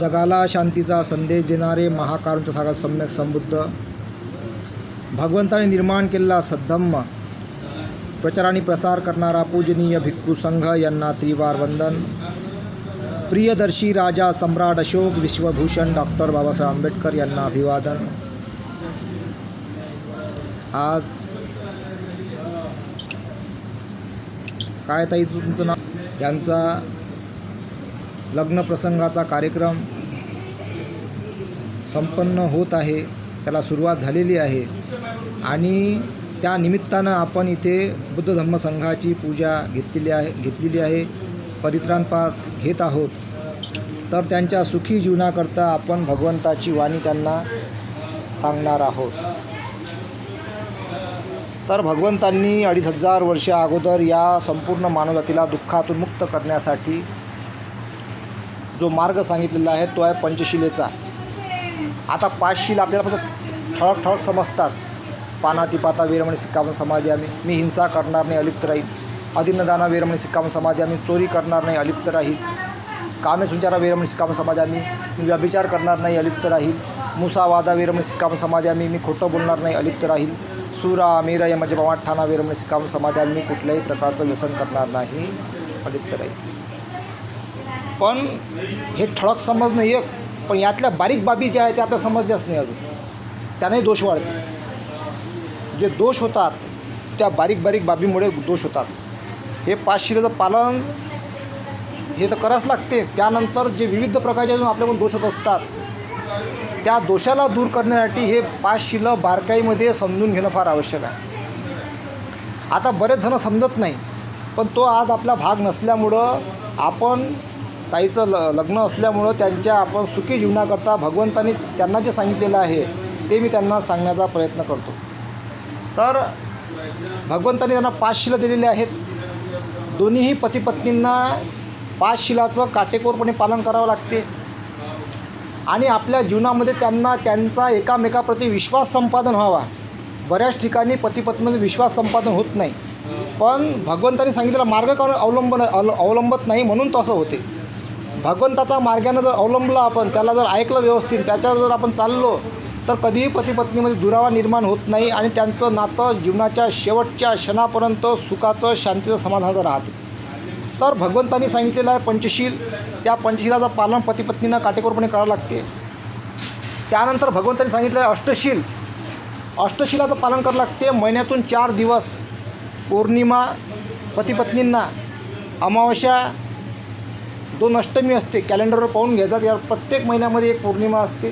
जगाला शांतीचा संदेश देणारे महाकारुण तथागत सम्यक संबुद्ध भगवंताने निर्माण केलेला सद्धम्म. प्रचार आणि प्रसार करणारा पूजनीय भिक्खू संघ यांना त्रिवार वंदन. प्रियदर्शी राजा सम्राट अशोक विश्वभूषण डॉक्टर बाबासाहेब आंबेडकर यांना अभिवादन. आज काय ताई तुमचं नाव? यांचा लग्न प्रसंगाचा कार्यक्रम संपन्न होत आहे त्याला सुरुवात झालेली आहे. आणि त्या निमित्तानं आपण इथे बुद्ध धम्म संघाची पूजा घेतलेली आहे घेतलेली आहे. परित्राणपात घेत आहोत. तर त्यांच्या सुखी जीवनाकरता आपण भगवंताची वाणी त्यांना सांगणार आहोत. तर भगवंतांनी अडीच हजार वर्ष अगोदर या संपूर्ण मानवजातीला दुःखातून मुक्त करण्यासाठी जो मार्ग सांगितलेला आहे तो आहे पंचशिलेचा. आता पाच शिल आपल्याला फक्त ठळक ठळक समजतात. पानाती पाता वीरमणी सिक्काम समाधी आम्ही. मी हिंसा करणार नाही अलिप्त राहील अदिनदाना वीरमणी सिक्काम समाधी आम्ही. चोरी करणार नाही अलिप्त राहील कामे सुंचारा वीरमणी सिक्काम समाधी आम्ही. मी व्यभिचार करणार नाही अलिप्त राहील मुसावादा वीरमणी सिक्काम समाधी आम्ही. मी खोटं बोलणार नाही अलिप्त राहील सुरा मीरा या म्हणजे ठाणा वीरमणी सिक्काम समाधी आम्ही. कुठल्याही प्रकारचं व्यसन करणार नाही अलिप्त राहील पण हे ठळक समजणं एक पण यातल्या बारीक बाबी ज्या आहेत त्या आपल्या समजल्याच नाही अजून. त्याने दोष वाढते. जे दोष होतात त्या बारीक बारीक बाबीमुळे दोष होतात. हे पाच शिलेचं पालन हे तर करावंच लागते. त्यानंतर जे विविध प्रकारचे अजून आपल्याकडून दोष होत असतात त्या दोषाला दूर करण्यासाठी हे पाच शिलं बारकाईमध्ये समजून घेणं फार आवश्यक आहे. आता बरेच जणं समजत नाही पण तो आज आपला भाग नसल्यामुळं आपण ताईचं ल लग्न असल्यामुळं त्यांच्या आपण सुखी जीवनाकरता भगवंतानी त्यांना जे सांगितलेलं आहे ते मी त्यांना सांगण्याचा प्रयत्न करतो. तर भगवंतानी त्यांना पाच शिलं दिलेले आहेत. दोन्हीही पतीपत्नींना पाच शिलाचं काटेकोरपणे पालन करावं लागते. आणि आपल्या जीवनामध्ये त्यांना त्यांचा एकामेकाप्रती विश्वास संपादन व्हावा. बऱ्याच ठिकाणी पतीपत्नीमध्ये विश्वास संपादन होत नाही. पण भगवंतानी सांगितलेला मार्ग का अवलंबन अल अवलंबत नाही म्हणून तसं होते. भगवंताचा मार्गानं जर अवलंबलं आपण त्याला जर ऐकलं व्यवस्थित त्याच्यावर जर आपण चाललो तर कधीही पतीपत्नीमध्ये दुरावा निर्माण होत नाही आणि त्यांचं नातं जीवनाच्या शेवटच्या क्षणापर्यंत सुखाचं शांतीचं समाधानाचं राहते. तर भगवंतांनी सांगितलेलं आहे पंचशील. त्या पंचशिलाचं पालन पतीपत्नीनं काटेकोरपणे करावं लागते. त्यानंतर भगवंतांनी सांगितलं आहे अष्टशील. अष्टशिलाचं पालन करावं लागते. महिन्यातून चार दिवस पौर्णिमा पतीपत्नींना अमावस्या दोन अष्टमी असते कॅलेंडरवर पाहून घ्यायचा यावर प्रत्येक महिन्यामध्ये एक पौर्णिमा असते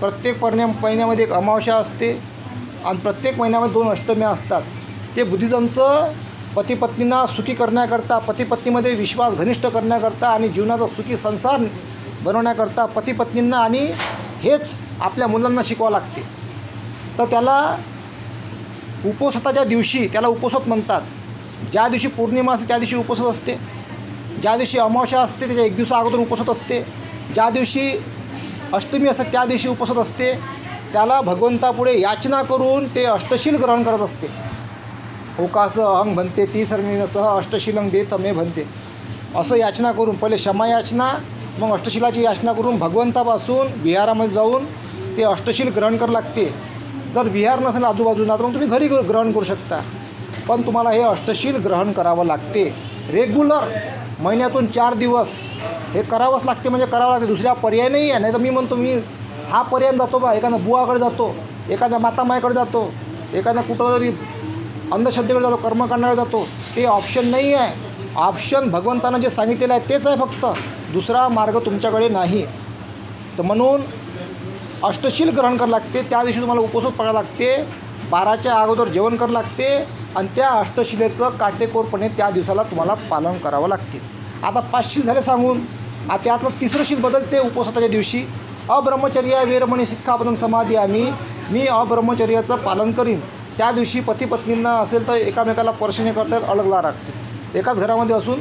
प्रत्येक पर्ण्या महिन्यामध्ये एक अमावस्या असते आणि प्रत्येक महिन्यामध्ये दोन अष्टम्या असतात. ते बुद्धिजमचं पतीपत्नींना सुखी करण्याकरता पतीपत्नीमध्ये विश्वास घनिष्ठ करण्याकरता आणि जीवनाचा सुखी संसार बनवण्याकरता पतीपत्नींना आणि हेच आपल्या मुलांना शिकवावं लागते. तर त्याला उपोषताच्या दिवशी त्याला उपोषत म्हणतात. ज्या दिवशी पौर्णिमा असते त्या दिवशी उपोषत असते. ज्या दिवशी अमावस्या असते त्याच्या एक दिवसा अगोदर उपसत असते. ज्या दिवशी अष्टमी असते त्या दिवशी उपसत असते. त्याला भगवंतापुढे याचना करून ते अष्टशील ग्रहण करत असते. ओकास अहंग भनते ती सह अष्टशीलंग देत मे भनते. असं याचना करून पहिले क्षमा याचना मग अष्टशिलाची याचना करून भगवंतापासून विहारामध्ये जाऊन ते अष्टशील ग्रहण करावं लागते. जर विहार नसेल आजूबाजूला तर मग तुम्ही घरी ग्रहण करू शकता. पण तुम्हाला हे अष्टशील ग्रहण करावं लागते. रेग्युलर महिन्यातून चार दिवस हे करावंच लागते म्हणजे करावं लागते. दुसऱ्या पर्याय नाही आहे. नाही तर मी म्हणतो मी हा पर्याय जातो बा. एखाद्या बुवाकडे जातो एखाद्या मातामाईकडे जातो एखाद्या कुठं तरी अंधश्रद्धेकडे जातो कर्मकांडाकडे जातो. ते ऑप्शन नाही आहे. ऑप्शन भगवंतानं जे सांगितलेलं आहे तेच आहे फक्त. दुसरा मार्ग तुमच्याकडे नाही. तर म्हणून अष्टशील ग्रहण करावं लागते. त्या दिवशी तुम्हाला उपवास पडावं लागते. बाराच्या अगोदर जेवण करावं लागते. आणि त्या अष्टशिलेचं काटेकोरपणे त्या दिवसाला तुम्हाला पालन करावं लागते. आता पाचशील झाले सांगून. आता त्यातलं तिसरं शील बदलते उपवासाच्या दिवशी. अब्रह्मचर्य वीरमणी सिक्खापदम समाधी आम्ही. मी अब्रह्मचर्याचं पालन करीन. त्या दिवशी पती पत्नींना असेल तर एकामेकाला पर्शने करतात अलग राखते. एकाच घरामध्ये असून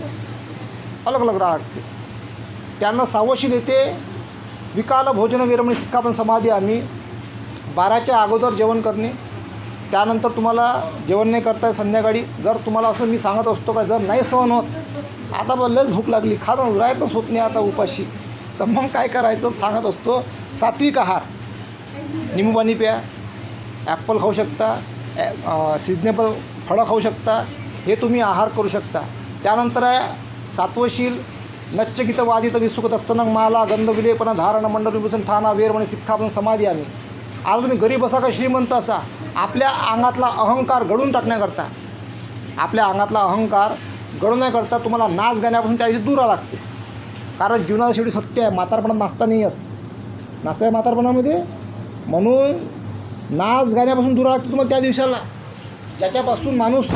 अलग अलग राहा त्यांना सावशील येते विकाल भोजन विरमणी सिक्कापण समाधी आम्ही. बाराच्या अगोदर जेवण करणे. त्यानंतर तुम्हाला जेवण नाही करताय संध्याकाळी जर तुम्हाला असं मी सांगत असतो का जर नाही सहन होत आता बा लयच भूक लागली खातो राहतच होत नाही आता उपाशी. तर मग काय करायचं सांगत असतो सात्विक आहार. निंबू पाणी प्या ॲपल खाऊ शकता सिजनेबल फळं खाऊ शकता हे तुम्ही आहार करू शकता. त्यानंतर आहे सात्वशील नच्चगित वादित विसुकत असताना माला गंधविलेपणा धारण मंडल विभूषण ठाणा वेर म्हणे सिक्खापन समाधी आम्ही. आज तुम्ही गरीब असा का श्रीमंत असा? आपल्या अंगातला अहंकार घडून टाकण्याकरता. आपल्या अंगातला अहंकार घडवण्याकरता तुम्हाला नाच गाण्यापासून त्या दिवशी लागते. कारण जीवनाला शेवटी सत्य आहे म्हातारपणात नाचता नाही येत. नाचता म्हातारपणामध्ये. म्हणून नाच गाण्यापासून दूर लागते तुम्हाला त्या दिवसाला ज्याच्यापासून माणूस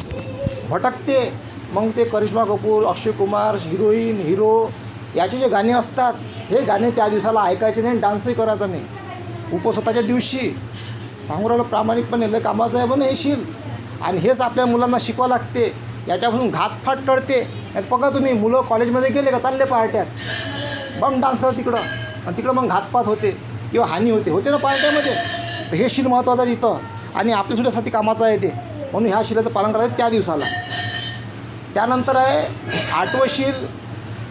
भटकते मग ते करिश्मा कपूर अक्षय कुमार हिरोईन हिरो याचे जे गाणे असतात हे गाणे त्या दिवसाला ऐकायचे नाही डान्सही करायचा नाही. उपस्वताच्या दिवशी सांगू राहिलं प्रामाणिकपणे लय कामाचं आहे पण हे शील. आणि हेच आपल्या मुलांना शिकवा लागते. याच्यापासून घातफाट टळते. यात बघा तुम्ही मुलं कॉलेजमध्ये गेले का चालले पार्ट्यात? मग डान्स करा तिकडं. आणि तिकडं मग घातपात होते किंवा हानी होते. होते ना पार्ट्यामध्ये? तर हे शील महत्त्वाचं आहे तिथं आणि आपल्यासुद्धासाठी कामाचं आहे ते. म्हणून ह्या शिलाचं पालन करायचं त्या दिवसाला. त्यानंतर आहे आठवशील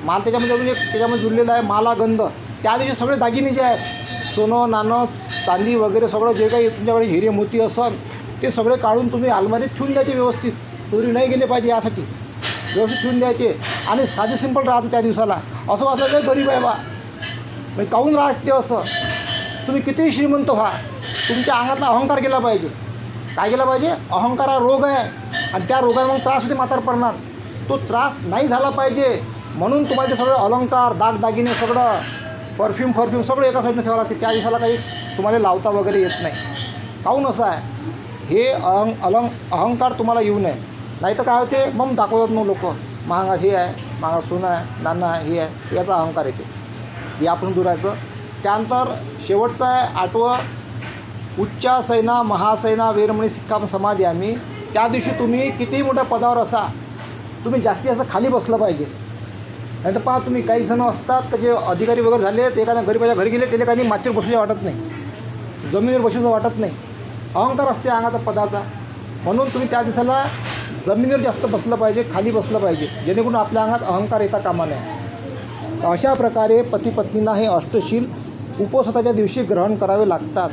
माल त्याच्यामध्ये अजून एक त्याच्यामध्ये जुळलेलं आहे माला गंध. त्या दिवशी सगळे दागिने जे आहेत सोनं नाणं चांदी वगैरे सगळं जे काही तुमच्याकडे हिरे मोती असन ते सगळे काढून तुम्ही अलमारीत ठेवून द्यायचे व्यवस्थित. चोरी नाही गेले पाहिजे यासाठी. व्यवस्थित ठेवून द्यायचे. आणि साधे सिंपल राहतं त्या दिवसाला. असं वाटलं काही गरीब आहे बा. म्हणजे काहून राहते असं? तुम्ही कितीही श्रीमंत व्हा. तुमच्या अंगातला अहंकार केला पाहिजे. काय केला पाहिजे? अहंकार हा रोग आहे. आणि त्या रोगाने मग त्रास होते म्हातारपणात तो त्रास नाही झाला पाहिजे. म्हणून तुम्हाला ते सगळं अलंकार दागदागिने सगळं परफ्यूम परफ्यूम सगळं एका साईडनं ठेवावं लागते. त्या दिवसाला काही तुम्हाला लावता वगैरे येत नाही. काहून असं आहे? हे अहं अलंग अहंकार तुम्हाला येऊ नये. नाही तर काय होते? मग दाखवतात मग लोक. महागा हे आहे महागा सोनं आहे नाणं आहे हे आहे याचा अहंकार येते. हे आपण दुरायचं. त्यानंतर शेवटचं आहे आठवं उच्चा सैना महासैना वीरमणी सिक्काम समाधी आम्ही. त्या दिवशी तुम्ही कितीही मोठ्या पदावर असा तुम्ही जास्तीत जास्त खाली बसलं पाहिजे. नाही तर पहा तुम्ही काही जणं असतात त्याचे जे अधिकारी वगैरे झाले ते एखाद्या गरीबाच्या घरी गेले त्याला काही मातीवर बसूच्या वाटत नाही. जमिनीवर बसूचं वाटत नाही. अहंकार असते अंगाचा पदाचा. म्हणून तुम्ही त्या दिवसाला जमिनीवर जास्त बसलं पाहिजे खाली बसलं पाहिजे. जेणेकरून आपल्या अंगात अहंकार येता कामा नये. अशा प्रकारे पती पत्नींना हे अष्टशील उपस्वताच्या दिवशी ग्रहण करावे लागतात.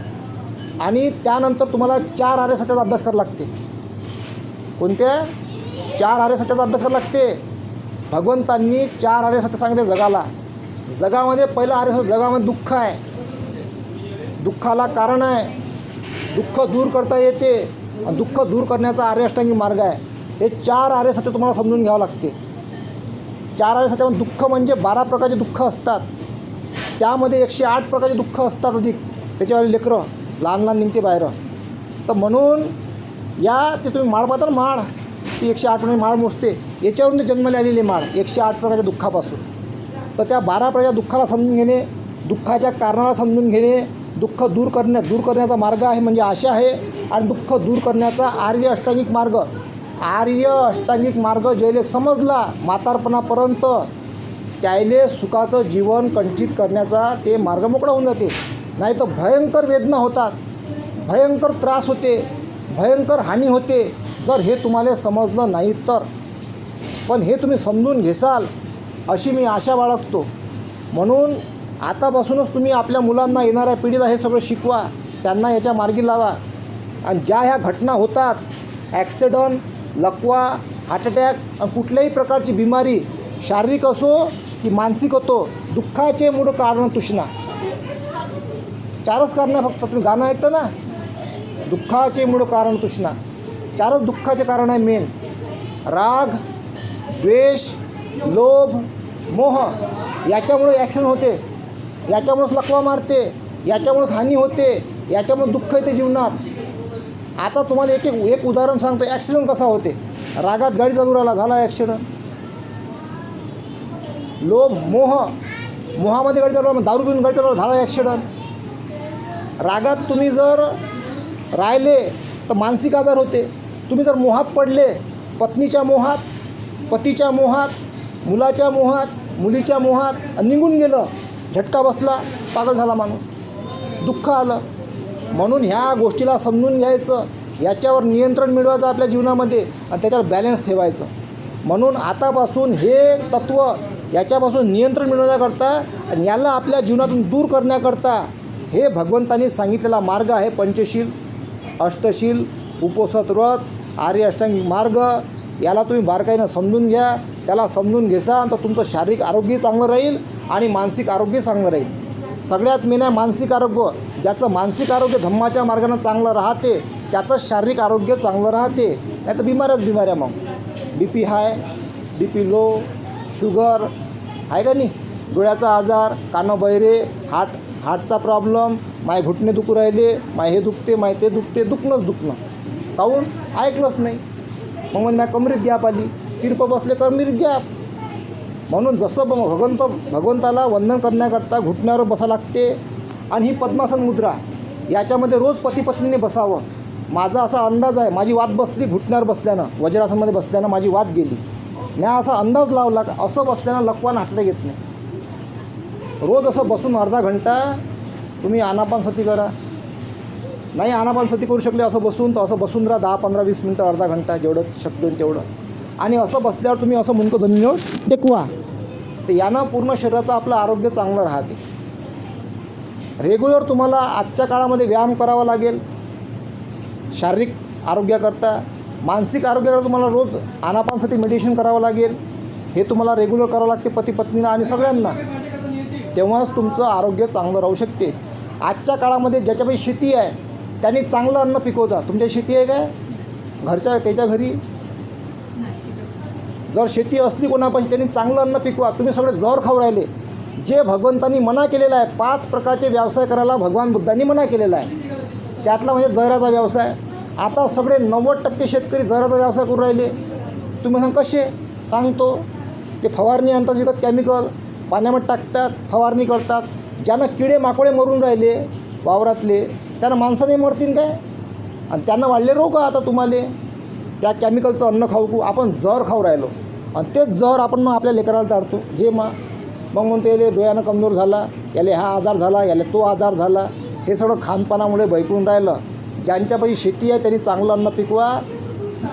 आणि त्यानंतर तुम्हाला चार आर्य सत्याचा अभ्यास करावा लागते. कोणत्या चार आर्य सत्याचा अभ्यास करावा लागते. भगवंतांनी चार आर्य सत्य सांगितले जगाला. जगामध्ये पहिलं आर्य सत्य जगामध्ये दुःख आहे. दुःखाला कारण आहे. दुःख दूर करता येते. आणि दुःख दूर करण्याचा आर्य अष्टांगी मार्ग आहे. हे चार आर्य सत्य तुम्हाला समजून घ्यावं लागते. चार आर्य सत्यामध्ये दुःख म्हणजे बारा प्रकारचे दुःख असतात. त्यामध्ये एकशे आठ प्रकारचे दुःख असतात अधिक. त्याच्यावाले लेकरं लहान लहान निघते बाहेर. तर म्हणून या ते तुम्ही माळ पाहता ना माळ? ती एकशे आठ म्हणजे माळ मोजते. याच्यावरून ते जन्माला आलेली माळ. एकशे आठ प्रकारच्या दुःखापासून. तर त्या बारा प्रकारच्या दुःखाला समजून घेणे दुःखाच्या कारणाला समजून घेणे दुःख दूर करण्या दूर करण्याचा मार्ग आहे म्हणजे आशा आहे आणि दुःख दूर करण्याचा आर्य अष्टांगिक मार्ग. आर्य अष्टांगिक मार्ग ज्याले समजला म्हातारपणापर्यंत त्याले सुखाचं जीवन कंठित करण्याचा ते मार्ग मोकळा होऊन जाते. नाही तर भयंकर वेदना होतात भयंकर त्रास होते भयंकर हानी होते. जर हे तुम्हाला समजलं नाही तर. पण हे तुम्ही समजून घेसाल अशी मी आशा बाळगतो. म्हणून आतापासूनच तुम्ही आपल्या मुलांना येणाऱ्या पिढीला हे सगळं शिकवा त्यांना याच्या मार्गी लावा. आणि ज्या ह्या घटना होतात ॲक्सिडंट लकवा हार्ट अटॅक आणि कुठल्याही प्रकारची बिमारी शारीरिक असो की मानसिक असो दुःखाचे मूळ कारण तुष्णा. चारच कारणं फक्त तुम्ही गाणं ऐकता ना दुःखाचे मूळ कारण तृष्णा. चारच दुःखाचे कारण आहे मेन राग द्वेष लोभ मोह याच्यामुळे ॲक्सिडेंट होते. याच्यामुळेच लकवा मारते याच्यामुळेच हानी होते याच्यामुळे दुःख येते जीवनात. आता तुम्हाला एक एक एक उदाहरण सांगतो. ॲक्सिडेंट कसा होते? रागात गाडी चालू राहिला झाला ॲक्सिडंट लोभ मोह मोहामध्ये गाडी चालू राहिला, दारू पिऊन गाडी चालू राहिला, झाला ॲक्सिडंट रागात तुम्ही जर राहिले तर मानसिक आजार होते. तुम्ही जर मोहात पडले पत्नीच्या मोहात पतीच्या मोहात मुलाच्या मोहात मुलीच्या मोहात निघून गेलं झटका बसला पागल झाला माणूस. दुःख आलं. म्हणून ह्या गोष्टीला समजून घ्यायचं याच्यावर नियंत्रण मिळवायचं आपल्या जीवनामध्ये आणि त्याच्यावर बॅलन्स ठेवायचं. म्हणून आतापासून हे तत्त्व याच्यापासून नियंत्रण मिळवण्याकरता आणि याला आपल्या जीवनातून दूर करण्याकरता हे भगवंतांनी सांगितलेला मार्ग आहे पंचशील अष्टशील उपोसत व्रत आर्य अष्टांग मार्ग. याला तुम्ही बारकाईनं समजून घ्या त्याला समजून घेसा तर तुमचं शारीरिक आरोग्यही चांगलं राहील आणि मानसिक आरोग्य चांगलं राहील. सगळ्यात मेन आहे मानसिक आरोग्य. ज्याचं मानसिक आरोग्य धम्माच्या मार्गानं चांगलं राहते त्याचं शारीरिक आरोग्य चांगलं राहते नाही तर बिमाऱ्याच बिमाऱ्या मग. B P high B P low sugar आहे का नाही? डोळ्याचा आजार कानं बहिरे हार्ट हार्टचा प्रॉब्लेम माय घुटणे दुखू राहिले माय हे दुखते माय ते दुखते दुखणंच दुखणं. काहून ऐकलंच नाही. मग म्हणजे माझ्या कमरीत गॅप आली. तिरपं बसले कमरीत गॅप. म्हणून जसं भगवंत भगवंताला वंदन करण्याकरता घुटण्यावर बसा लागते आणि ही पद्मासन मुद्रा. याच्यामध्ये रोज पती पत्नीने बसावं. माझा असा अंदाज आहे माझी वाद बसली घुटण्यावर बसल्यानं वज्रासनमध्ये बसल्यानं माझी वाद गेली. मी असा अंदाज लावला का असं बसल्यानं लकवान हाटलं घेत नाही. रोज असं बसून अर्धा घंटा तुम्ही आनापानसती करा. नाही आनापानसती करू शकले असं बसून तर असं बसून राहा दहा पंधरा वीस मिनटं अर्धा घंटा जेवढं शक्य होईल तेवढं. आणि असं बसल्यावर तुम्ही असं मुंडकं जमिनीवर टेकवा. तर यानं पूर्ण शरीराचं आपलं आरोग्य चांगलं राहते. रेग्युलर तुम्हाला आजच्या काळामध्ये व्यायाम करावा लागेल. शारीरिक आरोग्याकरता मानसिक आरोग्याकरता तुम्हाला रोज आनापानसाठी मेडिटेशन करावं लागेल. हे तुम्हाला रेग्युलर करावं लागते पती पत्नीला आणि सगळ्यांना. तेव्हाच तुमचं आरोग्य चांगलं राहू शकते. आजच्या काळामध्ये ज्याच्यापैकी शेती आहे त्यांनी चांगलं अन्न पिकवता तुमच्या शेती आहे काय? घरच्या त्याच्या घरी? जर शेती असली कोणापाशी त्यांनी चांगलं अन्न पिकवा. तुम्ही सगळे जर खाऊ राहिले जे भगवंतांनी मना केलेला आहे पाच प्रकारचे व्यवसाय करायला भगवान बुद्धांनी मना केलेला आहे. त्यातला म्हणजे जहराचा व्यवसाय. आता सगळे नव्वद टक्के शेतकरी जहराचा व्यवसाय करू राहिले. तुम्ही सांग कसे? सांगतो. ते फवारणी आणतात विकत केमिकल पाण्यामध्ये टाकतात फवारणी करतात. ज्यांना किडे माकोळे मरून राहिले वावरातले त्यांना माणसाने मरतील काय? आणि त्यांना वाढले रोग आता तुम्हाला. त्या केमिकलचं अन्न खाऊ आपण जर खाऊ राहिलो. आणि तेच जर आपण मग आपल्या लेकराला चाडतो हे मा. मग म्हणतो याले डोळ्यानं कमजोर झाला याले हा आजार झाला याले तो आजार झाला. हे सगळं खानपानामुळे बैकून राहिलं. ज्यांच्यापाशी शेती आहे त्यांनी चांगलं अन्न पिकवा.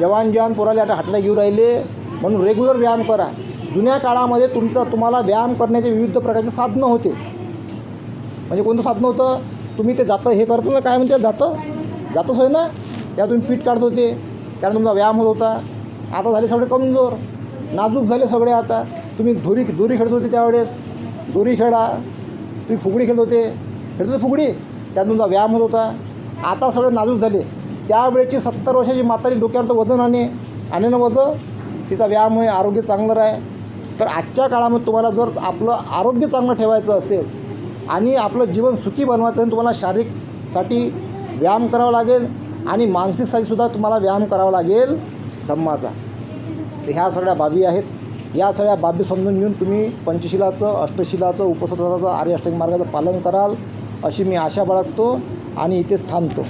जवान जवान पोराले आता हाटला घेऊ राहिले. म्हणून रेग्युलर व्यायाम करा. जुन्या काळामध्ये तुमचं तुम्हाला व्यायाम करण्याचे विविध प्रकारचे साधनं होते. म्हणजे कोणतं साधनं होतं? तुम्ही ते जातं हे करतो ना काय म्हणते जातं? जातंच होय ना? त्याला तुम्ही पीठ काढत होते. त्यानं तुमचा व्यायाम होत होता. आता झाले सगळे कमजोर. नाजूक झाले सगळे आता. तुम्ही दोरी दोरी खेळत होते त्यावेळेस. दोरी खेळा. तुम्ही फुगडी खेळत होते. खेळत होते फुगडी? त्यात तुमचा व्यायाम होत होता. आता सगळं नाजूक झाले. त्यावेळेची सत्तर वर्षाची म्हातारी डोक्यावर तर वजन आणणे आणि ना वजन तिचा व्यायाम होय आरोग्य चांगलं राहे तर आजच्या काळामध्ये तुम्हाला जर आपलं आरोग्य चांगलं ठेवायचं असेल आणि आपलं जीवन सुखी बनवायचं असेल तुम्हाला शारीरिकसाठी व्यायाम करावा लागेल आणि मानसिकसाठीसुद्धा तुम्हाला व्यायाम करावा लागेल. धम्माचा. तर ह्या सगळ्या बाबी आहेत. या सगळ्या बाबी समजून घेऊन तुम्ही पंचशिलाचं अष्टशिलाचं उपसत्राचं आर्य अष्टक मार्गाचं पालन कराल अशी मी आशा बाळगतो आणि इथेच थांबतो.